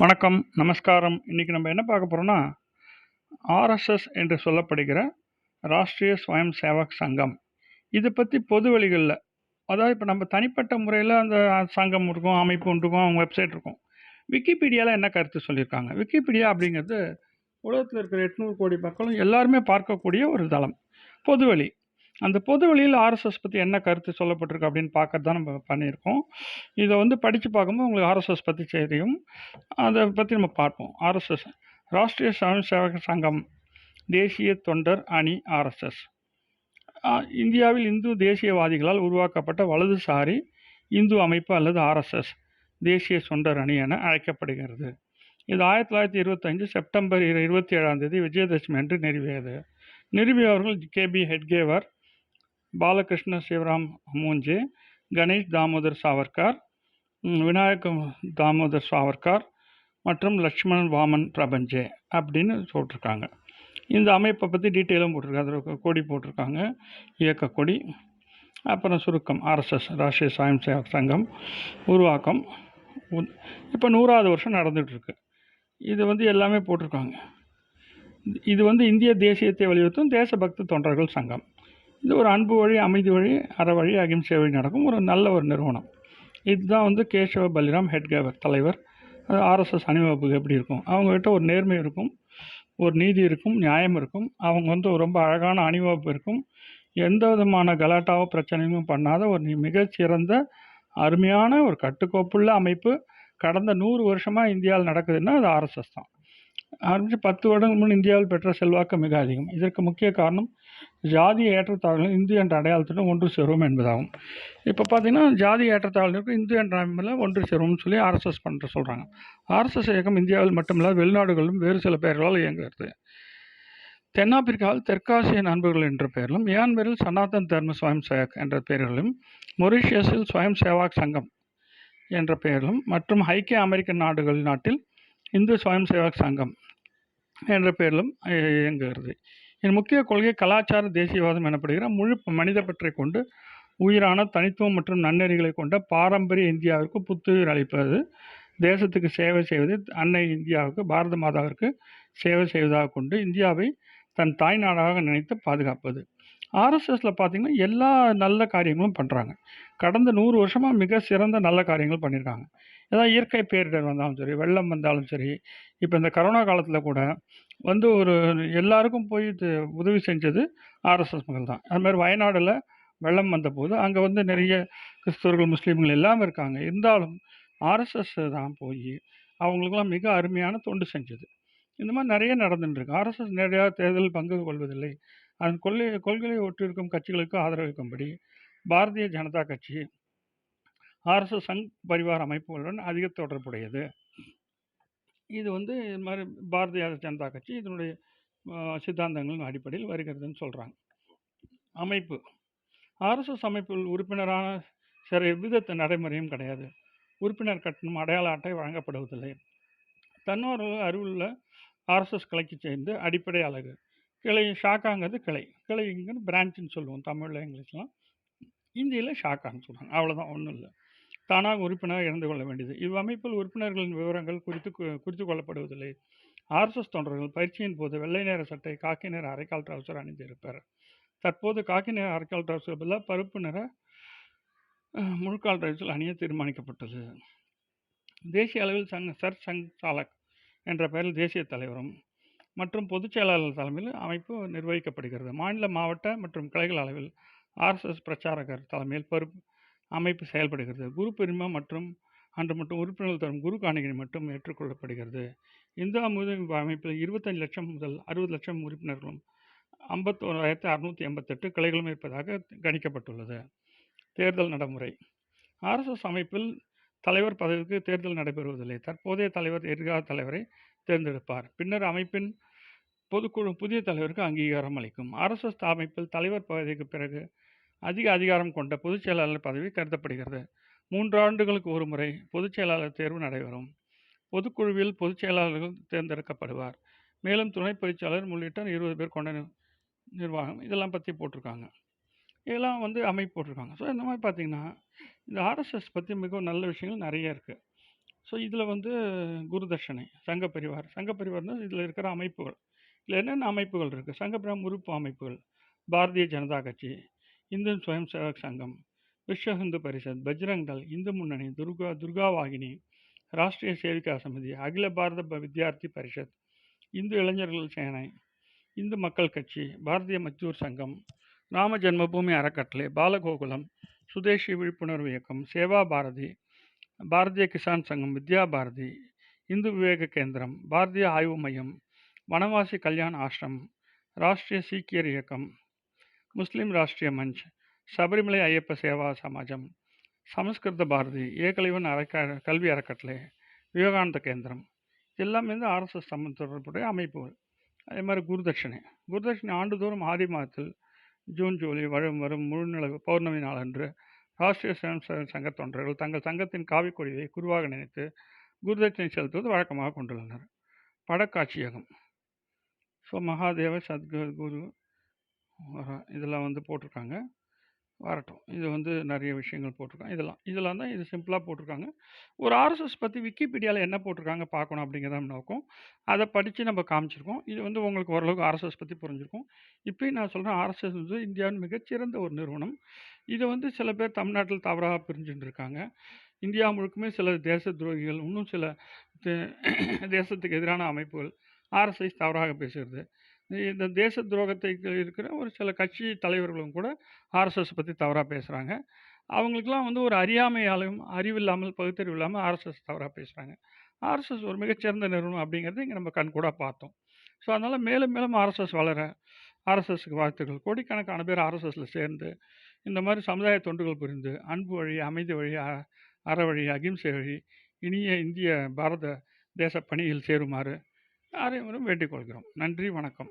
வணக்கம் நமஸ்காரம். இன்றைக்கி நம்ம என்ன பார்க்க போகிறோம்னா ஆர்எஸ்எஸ் என்று சொல்லப்படுகிற ராஷ்ட்ரிய ஸ்வயம் சேவக் சங்கம். இதை பற்றி பொது வழிகளில் அதாவது இப்போ நம்ம தனிப்பட்ட முறையில் அந்த சங்கம் இருக்கும் அமைப்பு இருக்கும் அவங்க வெப்சைட் இருக்கும். விக்கிபீடியாவில் என்ன கருத்து சொல்லியிருக்காங்க? விக்கிபீடியா அப்படிங்கிறது உலகத்தில் இருக்கிற எட்நூறு கோடி மக்களும் எல்லாருமே பார்க்கக்கூடிய ஒரு தளம். பொதுவழி அந்த பொது வெளியில் ஆர்எஸ்எஸ் பற்றி என்ன கருத்து சொல்லப்பட்டிருக்கு அப்படின்னு பார்க்கறது தான் நம்ம பண்ணியிருக்கோம். இதை வந்து படித்து பார்க்கும்போது உங்களுக்கு ஆர்எஸ்எஸ் பற்றி தெரியும். அதை பற்றி நம்ம பார்ப்போம். ஆர்எஸ்எஸ் ராஷ்ட்ரிய ஸ்வயம் சேவக சங்கம் தேசிய தொண்டர் அணி ஆர்எஸ்எஸ் இந்தியாவில் இந்து தேசியவாதிகளால் உருவாக்கப்பட்ட வலதுசாரி இந்து அமைப்பு அல்லது ஆர்எஸ்எஸ் தேசிய தொண்டர் அணி என அழைக்கப்படுகிறது. இது ஆயிரத்தி தொள்ளாயிரத்தி இருபத்தஞ்சு செப்டம்பர் இரு இருபத்தி ஏழாம் தேதி விஜயதசமி அன்று நிறுவியது நிறுவியவர்கள் கேபி ஹெட்கேவர் பாலகிருஷ்ண சிவராம் மூஞ்சே கணேஷ் தாமோதர் சாவர்கார் விநாயக தாமோதர் சாவர்கார் மற்றும் லக்ஷ்மணன் வாமன் பிரபஞ்சே அப்படின்னு சொல்லிட்டுருக்காங்க இந்த அமைப்பை பற்றி டீட்டெயிலும் போட்டிருக்காங்க. அதில் கொடி போட்டிருக்காங்க. இயக்க கொடி அப்புறம் சுருக்கம் ஆர்எஸ்எஸ் ராஷ்ட்ரிய சாயம் சேவக் சங்கம் உருவாக்கம். இப்போ நூறாவது வருஷம் நடந்துகிட்ருக்கு இது வந்து எல்லாமே போட்டிருக்காங்க. இது வந்து இந்திய தேசியத்தை வலியுறுத்தும் தேசபக்தி தொண்டர்கள் சங்கம். இது ஒரு அன்பு வழி அமைதி வழி அற வழி அகிம்சை வழி நடக்கும் ஒரு நல்ல ஒரு நிறுவனம். இதுதான் வந்து கேசவ பலிராம் ஹெட்கேவர் தலைவர். ஆர்எஸ்எஸ் அணிவகுப்புக்கு எப்படி இருக்கும்? அவங்ககிட்ட ஒரு நேர்மை இருக்கும் ஒரு நீதி இருக்கும் நியாயம் இருக்கும். அவங்க வந்து ரொம்ப அழகான அணிவகுப்பு இருக்கும். எந்த விதமான கலாட்டாவோ பிரச்சனையும் பண்ணாத ஒரு மிகச்சிறந்த அருமையான ஒரு கட்டுக்கோப்புள்ள அமைப்பு. கடந்த நூறு வருஷமாக இந்தியாவில் நடக்குதுன்னா அது ஆர்எஸ்எஸ் தான். ஆரம்பித்து பத்து வருடங்கள் முன் இந்தியாவில் பெற்ற செல்வாக்கு மிக அதிகம். இதற்கு முக்கிய காரணம் ஜாதிய ஏற்றத்தாழ்வுகள் இந்து என்ற அடையாளத்துடன் ஒன்று சேருவோம் என்பதாகும். இப்போ பார்த்தீங்கன்னா ஜாதி ஏற்றத்தாழ்வுக்கு இந்து என்ற அமைப்பில் ஒன்று சேருவோம்னு சொல்லி ஆர்எஸ்எஸ் பண்ணுற சொல்கிறாங்க ஆர்எஸ்எஸ் இயக்கம் இந்தியாவில் மட்டுமில்லாத வெளிநாடுகளிலும் வேறு சில பெயர்களால் இயங்குகிறது. தென்னாப்பிரிக்காவில் தெற்காசிய நண்பர்கள் என்ற பெயரிலும் மியான்மரில் சனாதன் தர்ம சுவயம் சேவக் என்ற பெயரிலும் மொரிஷியஸில் சுவயம் சேவாக் சங்கம் என்ற பெயரிலும் மற்றும் ஐக்கிய அமெரிக்க நாடுகள் நாட்டில் இந்து சுவயம் சேவக் சங்கம் என்ற பெயரிலும் இயங்குகிறது. இதன் முக்கிய கொள்கை கலாச்சார தேசியவாதம் எனப்படுகிற முழு மனித பற்றை கொண்டு உயிரான தனித்துவம் மற்றும் நன்னெறிகளை கொண்ட பாரம்பரிய இந்தியாவிற்கு புத்துயிர் அளிப்பது தேசத்துக்கு சேவை செய்வது அன்னை இந்தியாவுக்கு பாரத மாதாவிற்கு சேவை செய்வதாக கொண்டு இந்தியாவை தன் தாய் நாடாக நினைத்து பாதுகாப்பது. ஆர்எஸ்எஸில் பார்த்தீங்கன்னா எல்லா நல்ல காரியங்களும் பண்ணுறாங்க கடந்த நூறு வருஷமாக மிக சிறந்த நல்ல காரியங்கள் பண்ணியிருக்காங்க ஏதாவது இயற்கை பேரிடர் வந்தாலும் சரி வெள்ளம் வந்தாலும் சரி இப்போ இந்த கரோனா காலத்தில் கூட வந்து ஒரு எல்லாருக்கும் போய் உதவி செஞ்சது ஆர்எஸ்எஸ் மக்கள் தான். அதுமாதிரி வயநாடில் வெள்ளம் வந்தபோது அங்கே வந்து நிறைய கிறிஸ்தவர்கள் முஸ்லீம்கள் எல்லாம் இருக்காங்க. இருந்தாலும் ஆர்எஸ்எஸ் தான் போய் அவங்களுக்கெல்லாம் மிக அருமையான தொண்டு செஞ்சது. இந்த மாதிரி நிறைய நடந்துட்டுருக்கு ஆர்எஸ்எஸ் நிறையா தேர்தல் பங்கு கொள்வதில்லை. அதன் கொள்கை கொள்கையை ஒட்டிருக்கும் கட்சிகளுக்கு ஆதரவளிக்கும்படி பாரதிய ஜனதா கட்சி ஆர்எஸ்எஸ் சங் பரிவார் அமைப்புகளுடன் அதிக தொடர்புடையது. இது வந்து இது மாதிரி பாரதிய ஜனதா கட்சி இதனுடைய சித்தாந்தங்களின் அடிப்படையில் வருகிறதுன்னு சொல்கிறாங்க அமைப்பு. ஆர்எஸ்எஸ் அமைப்பில் உறுப்பினரான சில எவ்வித நடைமுறையும் கிடையாது. உறுப்பினர் கட்டணம் அடையாள அட்டை வழங்கப்படுவதில்லை. தன்னார்வ அறிவுள்ள ஆர்எஸ்எஸ் கலைக்கு சேர்ந்து அடிப்படை அழகு கிளை ஷாக்காங்கிறது கிளை. கிளைங்கிறது பிரான்ச்சுன்னு சொல்லுவோம் தமிழில் இங்கிலீஷ்லாம் இந்தியில் ஷாக்கான்னு சொல்கிறாங்க அவ்வளோதான் ஒன்றும் இல்லை. தானாக உறுப்பினர் இறந்து கொள்ள வேண்டியது. இவ்வமைப்பில் உறுப்பினர்களின் விவரங்கள் குறித்து குறித்து கொள்ளப்படுவதில்லை. ஆர்எஸ்எஸ் தொண்டர்கள் பயிற்சியின் போது வெள்ளை நேர சட்டை காக்கி நேர அரைக்கால் ட்ரவுசர் அணிந்திருப்பார். தற்போது காக்கி நேர அரைக்கால் ட்ரவுசர் பதிலாக பருப்பு நிற முழுக்கால் ட்ரவுசர் அணிய தீர்மானிக்கப்பட்டது. தேசிய அளவில் சங் சர் சங் சாலக் என்ற பெயரில் தேசிய தலைவரும் மற்றும் பொதுச் செயலாளர் தலைமையில் அமைப்பு நிர்வகிக்கப்படுகிறது. மாநில மாவட்ட மற்றும் கிளைகள் அளவில் ஆர்எஸ்எஸ் பிரச்சாரகர் தலைமையில் பொறுப்பு அமைப்பு செயல்படுகிறது. குரு பிரிமா மற்றும் அன்று மட்டும் உறுப்பினர்கள் தரும் குரு காணிக்கை மட்டும் ஏற்றுக்கொள்ளப்படுகிறது. இந்து அமுதமைப்பு அமைப்பில் இருபத்தஞ்சு லட்சம் முதல் அறுபது லட்சம் உறுப்பினர்களும் ஐம்பத்தோராயிரத்தி அறுநூற்றி எண்பத்தெட்டு கிளைகளும் இருப்பதாக கணிக்கப்பட்டுள்ளது. தேர்தல் நடைமுறை. ஆர்எஸ்எஸ் அமைப்பில் தலைவர் பதவிக்கு தேர்தல் நடைபெறுவதில்லை. தற்போதைய தலைவர் எதிர்கால தலைவரை தேர்ந்தெடுப்பார். பின்னர் அமைப்பின் பொதுக்குழு புதிய தலைவருக்கு அங்கீகாரம் அளிக்கும். ஆர்எஸ்எஸ் அமைப்பில் தலைவர் பதவிக்கு பிறகு அதிக அதிகாரம் கொண்ட பொதுச் செயலாளர் பதவி கருதப்படுகிறது. மூன்று ஆண்டுகளுக்கு ஒரு முறை பொதுச் செயலாளர் தேர்வு நடைபெறும். பொதுக்குழுவில் பொதுச் செயலாளர்கள் தேர்ந்தெடுக்கப்படுவார். மேலும் துணை பொதுச்செயலாளர் உள்ளிட்ட இருபது பேர் கொண்ட நிர்வாகம் இதெல்லாம் பற்றி போட்டிருக்காங்க. இதெல்லாம் வந்து அமைப்பு போட்டிருக்காங்க. ஸோ இந்த மாதிரி பார்த்தீங்கன்னா இந்த ஆர்எஸ்எஸ் பற்றி மிகவும் நல்ல விஷயங்கள் நிறைய இருக்குது ஸோ இதில் வந்து குருதர்ஷனை சங்க பரிவார். சங்க இதில் இருக்கிற அமைப்புகள். இதில் என்னென்ன அமைப்புகள் இருக்குது சங்க உறுப்பு அமைப்புகள் பாரதிய ஜனதா கட்சி இந்து சுயம் சேவக் சங்கம் விஸ்வ ஹிந்து பரிஷத் பஜ்ரங் தள் இந்து முன்னணி துர்கா துர்கா வாகினி ராஷ்டிரிய சேவிகா சமிதி அகில பாரத வித்யார்த்தி பரிஷத் இந்து இளைஞர்கள் சேனை இந்து மக்கள் கட்சி பாரதிய மத்தூர் சங்கம் ராம ஜென்மபூமி அறக்கட்டளை பாலகோகுலம் சுதேசி விழிப்புணர்வு இயக்கம் சேவா பாரதி பாரதிய கிசான் சங்கம் வித்யா பாரதி இந்து விவேக கேந்திரம் பாரதிய ஆய்வு மையம் வனவாசி கல்யாண் ஆசிரமம் ராஷ்டிரிய சீக்கியர் இயக்கம் முஸ்லிம் ராஷ்டிரிய மஞ்ச் சபரிமலை ஐயப்ப சேவா சமாஜம் சமஸ்கிருத பாரதி ஏகலைவன் அறக்க கல்வி அறக்கட்டளை விவேகானந்த கேந்திரம். எல்லாமே வந்து ஆர்எஸ்எஸ் சம்மந்த தொடர்புடைய அமைப்புகள். அதே மாதிரி குருதட்சிணை. குருதட்சிணை ஆண்டுதோறும் ஆதி மாதத்தில் ஜூன் ஜூலை வரும் வரும் முழுநிலவு பௌர்ணமி நாளன்று ராஷ்டிரிய சுயம் சங்க தொண்டர்கள் தங்கள் சங்கத்தின் காவிக்கொடியை குருவாக நினைத்து குருதட்சணை செலுத்துவது வழக்கமாக கொண்டுள்ளனர். படக்காட்சியகம் ஸோ மகாதேவ சத்குரு குரு இதெல்லாம் வந்து போட்டிருக்காங்க. வரட்டும். இது வந்து நிறைய விஷயங்கள் போட்டிருக்காங்க. இதெல்லாம் இதெல்லாம் தான் இது சிம்பிளாக போட்டிருக்காங்க. ஒரு ஆர்எஸ்எஸ் பற்றி விக்கிபீடியாவில் என்ன போட்டிருக்காங்க பார்க்கணும் அப்படிங்கிறத நோக்கம். அதை படித்து நம்ம காமிச்சிருக்கோம். இது வந்து உங்களுக்கு ஓரளவுக்கு ஆர்எஸ்எஸ் பற்றி புரிஞ்சிருக்கும். இப்போயும் நான் சொல்கிறேன் ஆர்எஸ்எஸ் வந்து இந்தியாவின் மிகச்சிறந்த ஒரு நிறுவனம். இதை வந்து சில பேர் தமிழ்நாட்டில் தவறாக பிரிஞ்சுட்டு இருக்காங்க இந்தியா முழுக்குமே சில தேச துரோகிகள் இன்னும் சில தே- தேசத்துக்கு எதிரான அமைப்புகள் ஆர்எஸ்எஸ் தவறாக பேசுகிறது. இந்த தேச துரோகத்தை இருக்கிற ஒரு சில கட்சி தலைவர்களும் கூட ஆர்எஸ்எஸ் பற்றி தவறாக பேசுகிறாங்க அவங்களுக்கெல்லாம் வந்து ஒரு அறியாமையாலும் அறிவில்லாமல் பகுத்தறிவு இல்லாமல் ஆர்எஸ்எஸ் தவறாக பேசுகிறாங்க ஆர்எஸ்எஸ் ஒரு மிகச்சிறந்த நிறுவனம் அப்படிங்கிறது இங்கே நம்ம கண் கூட பார்த்தோம். ஸோ அதனால் மேலும் மேலும் ஆர்எஸ்எஸ் வளர ஆர்எஸ்எஸ்க்கு வாழ்த்துக்கள். கோடிக்கணக்கான பேர் ஆர்எஸ்எஸில் சேர்ந்து இந்த மாதிரி சமுதாய தொண்டுகள் புரிந்து அன்பு வழி அமைதி வழி அ- அற வழி அகிம்சை வழி இனிய இந்திய பாரத தேச பணியில் சேருமாறு அனைவரும் வேண்டிக் கொள்கிறோம். நன்றி வணக்கம்.